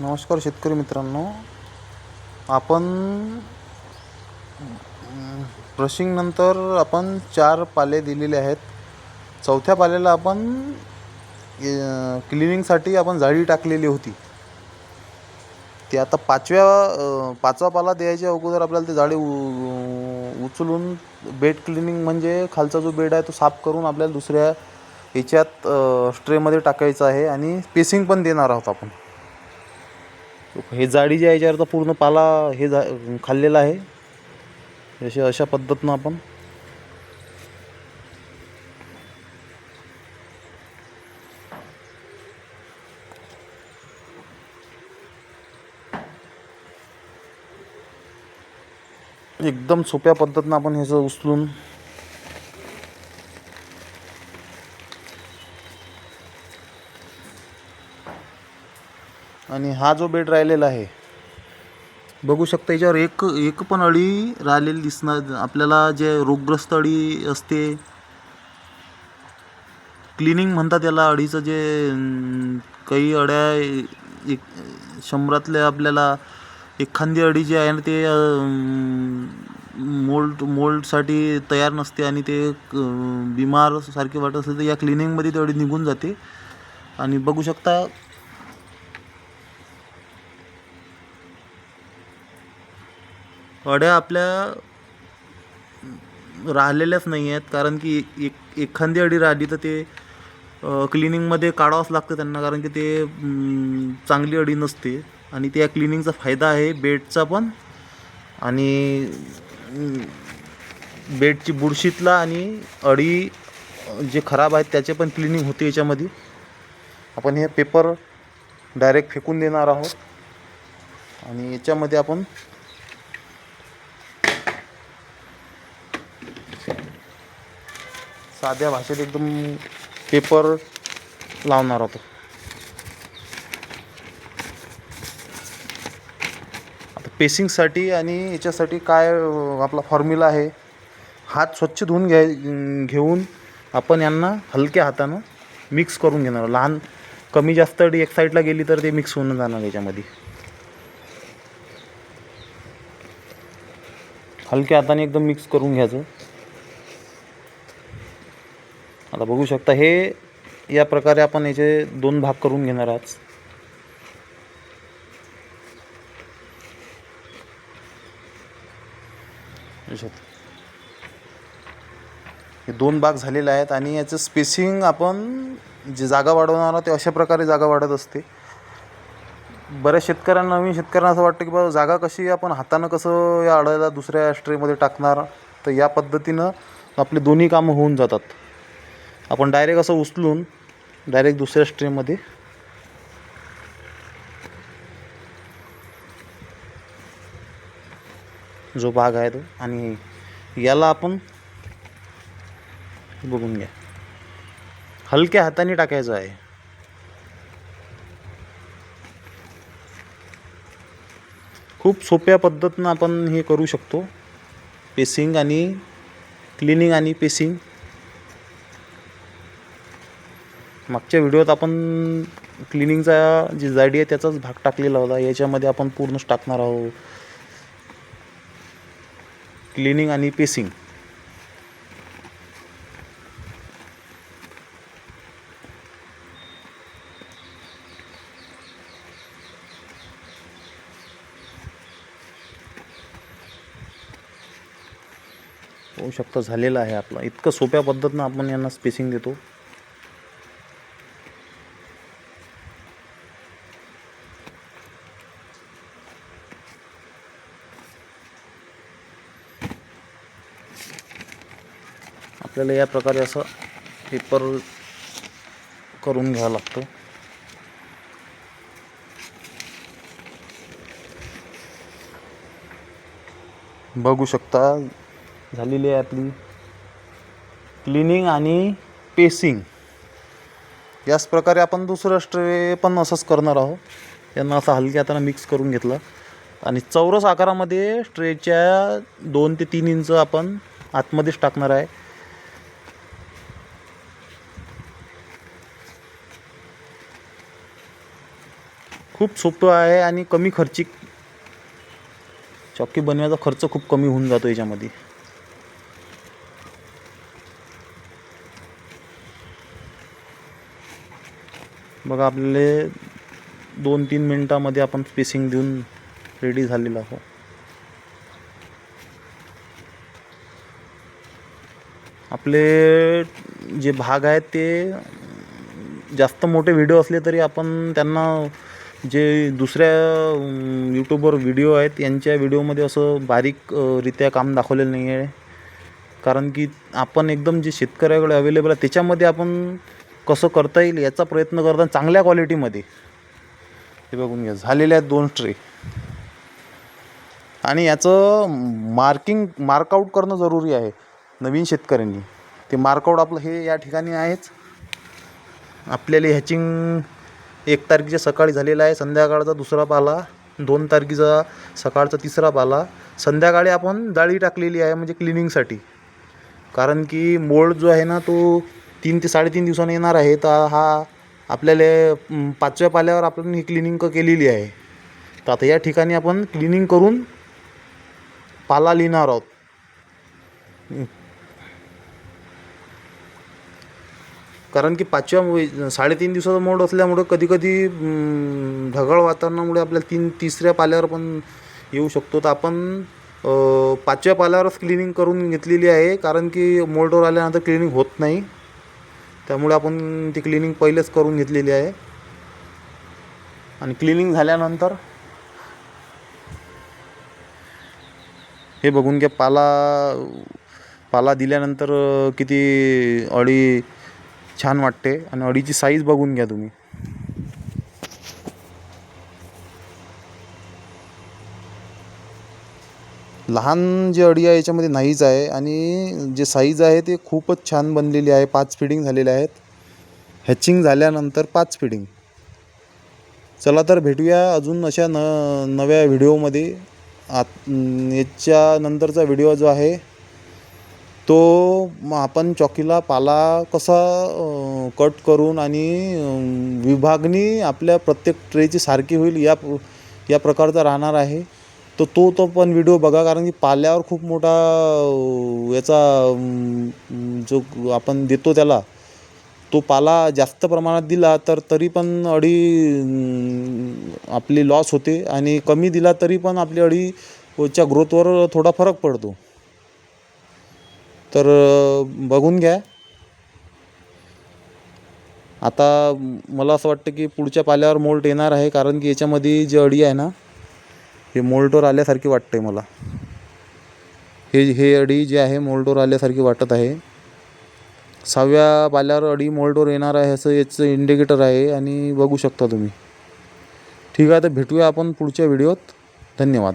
नमस्कार शेतकरी मित्रांनो. आपण ब्रशिंगनंतर आपण चार पाले दिलेले आहेत. चौथ्या पाल्याला आपण क्लिनिंगसाठी आपण जाळी टाकलेली होती. ती आता पाचव्या पाचवा पाला द्यायच्या अगोदर आपल्याला ते जाळी उ- उचलून बेड क्लिनिंग म्हणजे खालचा जो बेड आहे तो साफ करून आपल्याला दुसऱ्या याच्यात स्ट्रेमध्ये टाकायचा आहे आणि पेसिंग पण देणार आहोत आपण. हे जाडी जी आहे याच्यावरचा पूर्ण पाला हे जा खाल्लेला आहे. अशा अशा पद्धतीनं आपण एकदम सोप्या पद्धतीनं आपण ह्याचं उचलून आणि हा जो बेड राहिलेला आहे. बघू शकता याच्यावर एक एक पण अळी राहिलेली दिसणार आपल्याला जे रोगग्रस्त अळी असते क्लिनिंग म्हणतात याला अळीचं जे काही अळ्या एक शंभरातल्या आपल्याला एखादी अळी जी आहे ना ते मोल्ड मोल्डसाठी तयार नसते आणि ते अं, बिमार सारखे वाटत असले तर या क्लिनिंगमध्ये ती अळी निघून जाते. आणि बघू शकता अड्या आपल्या राहिलेल्याच नाही आहेत कारण की एक एखादी अडी राहिली तर ते क्लिनिंगमध्ये काढावंच लागतं त्यांना कारण की ते चांगली अडी नसते. आणि त्या क्लिनिंगचा फायदा आहे बेडचा पण. आणि बेडची बुरशीतला आणि अडी जे खराब आहेत त्याचे पण क्लिनिंग होते याच्यामध्ये. आपण हे पेपर डायरेक्ट फेकून देणार आहोत. आणि याच्यामध्ये आपण साध्या भाषेत एकदम पेपर लावणार होतो. आता पेसिंगसाठी आणि याच्यासाठी काय आपला फॉर्म्युला आहे हात स्वच्छ धुवून घ्याय घेऊन आपण यांना हलक्या हातानं मिक्स करून घेणार. लहान कमी जास्त एक साईडला गेली तर ते मिक्स होऊन जाणार याच्यामध्ये. हलक्या हाताने एकदम मिक्स करून घ्यायचं. आता बघू शकता हे या प्रकारे आपण याचे दोन भाग करून घेणार आहात. हे दोन भाग झालेले आहेत आणि याचं स्पेसिंग आपण जे जागा वाढवणार आहोत ते अशा प्रकारे जागा वाढत असते. बऱ्याच शेतकऱ्यांना नवीन शेतकऱ्यांना असं वाटतं की बाबा जागा कशी आपण हातानं कसं या अडळ्याला दुसऱ्या स्ट्रेमध्ये टाकणार तर या पद्धतीनं आपले दोन्ही कामं होऊन जातात. आपण डायरेक्ट असं उचलून डायरेक्ट दुसऱ्या स्ट्रेमध्ये जो भाग आहे तो. आणि याला आपण बघून घ्या. हलक्या हाताने टाकायचं आहे. खूप सोप्या पद्धतीनं आपण हे करू शकतो. पेसिंग आणि क्लिनिंग आणि पेसिंग मागच्या व्हिडिओत आपण क्लिनिंगचा जी जाडी आहे त्याचाच भाग टाकलेला होता. याच्यामध्ये आपण पूर्णच टाकणार आहोत. क्लिनिंग आणि पेसिंग. होऊ शकतं झालेलं आहे आपलं. इतकं सोप्या पद्धतीनं आपण यांना स्पेसिंग देतो. आपल्याला या प्रकारे असं पेपर करून घ्यावं लागतं. बघू शकता झालेली आहे आपली क्लिनिंग आणि पेसिंग याच प्रकारे आपण दुसरं स्ट्रे पण असंच करणार आहोत. यांना असं हलक्या हाताने मिक्स करून घेतलं. आणि चौरस आकारामध्ये स्ट्रेच्या दोन ते तीन इंच आपण आतमध्येच टाकणार आहे. खूप सोपं आहे आणि कमी खर्चिक चॉकी बनवायचा खर्च खूप कमी होऊन जातो याच्यामध्ये. बघा आपल्याला दोन तीन मिनटामध्ये आपण स्पेसिंग देऊन रेडी झालेलो आहोत. आपले जे भाग आहेत ते जास्त मोठे व्हिडिओ असले तरी आपण त्यांना जे दुसऱ्या यूट्यूबवर व्हिडिओ आहेत यांच्या व्हिडिओमध्ये असं बारीकरित्या काम दाखवलेलं नाही आहे कारण की आपण एकदम जे शेतकऱ्याकडे अवेलेबल आहे त्याच्यामध्ये आपण कसं करता येईल याचा प्रयत्न करताना चांगल्या क्वालिटीमध्ये हे बघून घ्या झालेल्या आहेत दोन ट्रे आणि याचं मार्किंग मार्कआउट करणं जरुरी आहे नवीन शेतकऱ्यांनी. ते मार्कआउट आपलं हे या ठिकाणी आहेच. आपल्याला हॅचिंग एक तारखेच्या सकाळी झालेला आहे. संध्याकाळचा दुसरा पाला दोन तारखेचा सकाळचा तिसरा पाला. संध्याकाळी आपण जाळी टाकलेली आहे म्हणजे क्लिनिंगसाठी कारण की मोळ जो आहे ना तो तीन ते साडेतीन दिवसांनी येणार आहे. तर हा आपल्याला पाचव्या पाल्यावर आपण ही क्लिनिंग केलेली आहे. तर आता या ठिकाणी आपण क्लिनिंग करून पाला लिहिणार आहोत. कारण की पाचव्या साडेतीन दिवसाचा मोड असल्यामुळं कधी कधी ढगाळ वातावरणामुळे आपल्याला तीन तिसऱ्या पाल्यावर पण येऊ शकतो. तर आपण पाचव्या पाल्यावरच क्लिनिंग करून घेतलेली आहे. कारण की मोल्डवर आल्यानंतर क्लिनिंग होत नाही. त्यामुळे आपण ती क्लिनिंग पहिलेच करून घेतलेली आहे. आणि क्लिनिंग झाल्यानंतर हे बघून घ्या पाला पाला दिल्यानंतर किती अडी छान वाटते. आणि अडीची साईज बघून घ्या तुम्ही. लहान जे अडी आहे याच्यामध्ये नाहीच आहे. आणि जे साईज आहे ते खूपच छान बनलेली आहे. पाच फिडिंग झालेल्या आहेत. हॅचिंग झाल्यानंतर पाच फिडिंग चला तर भेटूया अजून अशा न नव्या व्हिडिओमध्ये आत याच्या नंतरचा व्हिडिओ जो आहे तो मग आपण चॉकीला पाला कसा कट करून आणि विभागणी आपल्या प्रत्येक ट्रेची सारखी होईल या या प्रकारचा राहणार आहे. तर तो तो पण व्हिडिओ बघा कारण की पाल्यावर खूप मोठा याचा जो आपण देतो त्याला तो पाला जास्त प्रमाणात दिला तर तरी पण अळी आपली लॉस होते आणि कमी दिला तरी पण आपली अळीच्या ग्रोथवर थोडा फरक पडतो. तर बघून घ्या. आता मला असं वाटतं की पुढच्या पाल्यावर मोल्ट येणार आहे कारण की याच्यामध्ये जी अडी आहे ना हे मोल्टवर आल्यासारखी वाटते मला. हे हे अडी जी आहे मोल्टवर आल्यासारखी वाटत आहे. सहाव्या पाल्यावर अडी मोल्टवर येणार आहे असं याचं इंडिकेटर आहे आणि बघू शकता तुम्ही. ठीक आहे तर भेटूया आपण पुढच्या व्हिडिओत धन्यवाद.